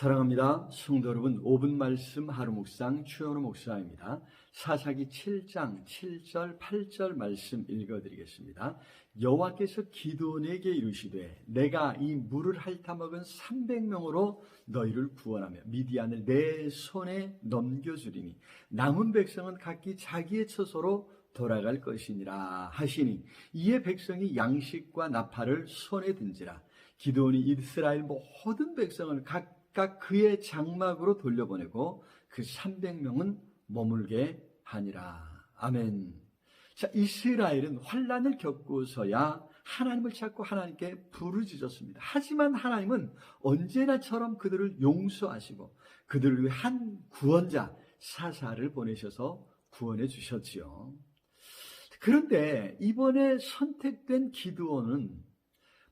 사랑합니다. 성도 여러분, 5분 말씀 하루 묵상 추현우 목사입니다. 사사기 7장 7절 8절 말씀 읽어 드리겠습니다. 여호와께서 기도원에게 이르시되 내가 이 물을 핥아먹은 300명으로 너희를 구원하며 미디안을 내 손에 넘겨 주리니 남은 백성은 각기 자기의 처소로 돌아갈 것이니라 하시니 이에 백성이 양식과 나팔을 손에 든지라 기도원이 이스라엘 모든 백성을 각 각 그의 장막으로 돌려보내고 그 300명은 머물게 하니라. 아멘. 자, 이스라엘은 환란을 겪고서야 하나님을 찾고 하나님께 부르짖었습니다. 하지만 하나님은 언제나처럼 그들을 용서하시고 그들을 위해 한 구원자 사사를 보내셔서 구원해 주셨지요. 그런데 이번에 선택된 기드온은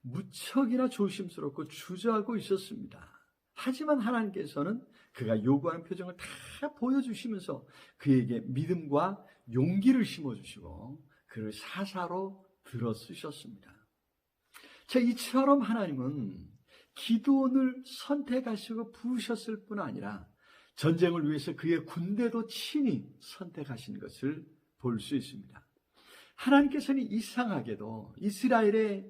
무척이나 조심스럽고 주저하고 있었습니다. 하지만 하나님께서는 그가 요구하는 표정을 다 보여주시면서 그에게 믿음과 용기를 심어주시고 그를 사사로 들어 쓰셨습니다. 자, 이처럼 하나님은 기도원을 선택하시고 부으셨을 뿐 아니라 전쟁을 위해서 그의 군대도 친히 선택하신 것을 볼 수 있습니다. 하나님께서는 이상하게도 이스라엘에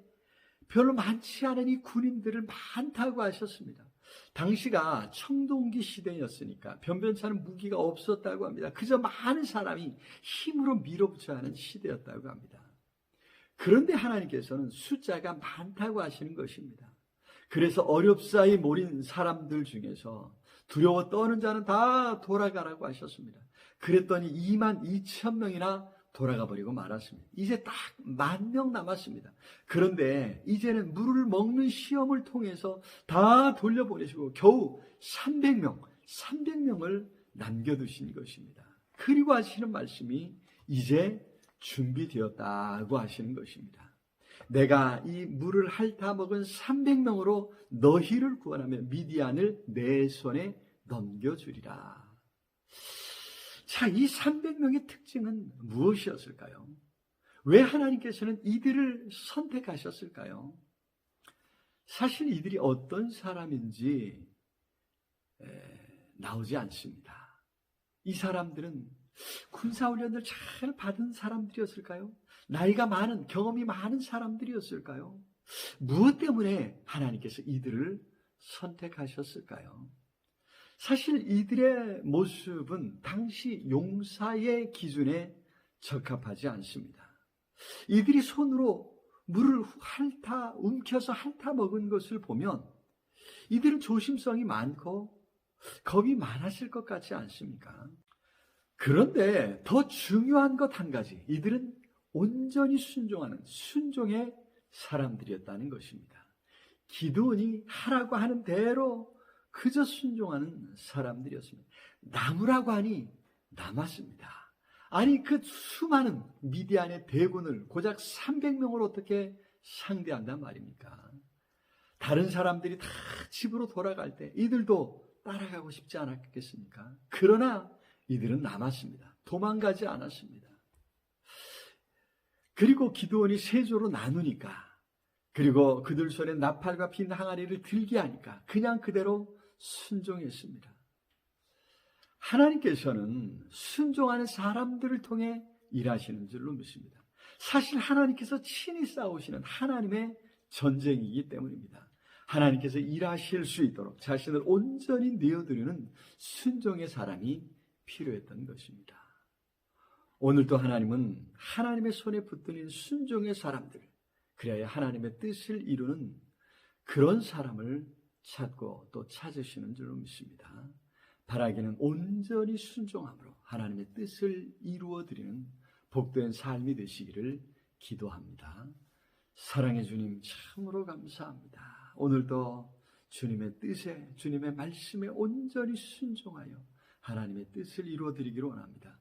별로 많지 않은 이 군인들을 많다고 하셨습니다. 당시가 청동기 시대였으니까 변변찮은 무기가 없었다고 합니다. 그저 많은 사람이 힘으로 밀어붙여야 하는 시대였다고 합니다. 그런데 하나님께서는 숫자가 많다고 하시는 것입니다. 그래서 어렵사이 몰인 사람들 중에서 두려워 떠는 자는 다 돌아가라고 하셨습니다. 그랬더니 2만 2천 명이나 돌아가 버리고 말았습니다. 이제 딱 만 명 남았습니다. 그런데 이제는 물을 먹는 시험을 통해서 다 돌려보내시고 겨우 300명, 300명을 남겨두신 것입니다. 그리고 하시는 말씀이 이제 준비되었다고 하시는 것입니다. 내가 이 물을 핥아 먹은 300명으로 너희를 구원하며 미디안을 내 손에 넘겨주리라. 자, 이 300명의 특징은 무엇이었을까요? 왜 하나님께서는 이들을 선택하셨을까요? 사실 이들이 어떤 사람인지 나오지 않습니다. 이 사람들은 군사훈련을 잘 받은 사람들이었을까요? 나이가 많은, 경험이 많은 사람들이었을까요? 무엇 때문에 하나님께서 이들을 선택하셨을까요? 사실 이들의 모습은 당시 용사의 기준에 적합하지 않습니다. 이들이 손으로 물을 핥아, 움켜서 핥아 먹은 것을 보면 이들은 조심성이 많고 겁이 많았을 것 같지 않습니까? 그런데 더 중요한 것 한 가지, 이들은 온전히 순종하는 순종의 사람들이었다는 것입니다. 기도원이 하라고 하는 대로 그저 순종하는 사람들이었습니다. 남으라고 하니 남았습니다. 아니 그 수많은 미디안의 대군을 고작 300명을 어떻게 상대한단 말입니까? 다른 사람들이 다 집으로 돌아갈 때 이들도 따라가고 싶지 않았겠습니까? 그러나 이들은 남았습니다. 도망가지 않았습니다. 그리고 기도원이 세조로 나누니까 그리고 그들 손에 나팔과 빈 항아리를 들게 하니까 그냥 그대로 순종했습니다. 하나님께서는 순종하는 사람들을 통해 일하시는 줄로 믿습니다. 사실 하나님께서 친히 싸우시는 하나님의 전쟁이기 때문입니다. 하나님께서 일하실 수 있도록 자신을 온전히 내어드리는 순종의 사람이 필요했던 것입니다. 오늘도 하나님은 하나님의 손에 붙드는 순종의 사람들, 그래야 하나님의 뜻을 이루는 그런 사람을 찾고 또 찾으시는 줄로 믿습니다. 바라기는 온전히 순종함으로 하나님의 뜻을 이루어 드리는 복된 삶이 되시기를 기도합니다. 사랑의 주님 참으로 감사합니다. 오늘도 주님의 뜻에 주님의 말씀에 온전히 순종하여 하나님의 뜻을 이루어 드리기를 원합니다.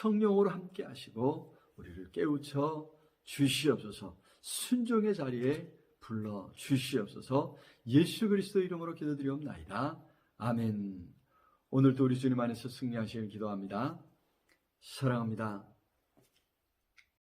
성령으로 함께 하시고 우리를 깨우쳐 주시옵소서 순종의 자리에 불러 주시옵소서 예수 그리스도 이름으로 기도드리옵나이다. 아멘. 오늘도 우리 주님 안에서 승리하시길 기도합니다. 사랑합니다.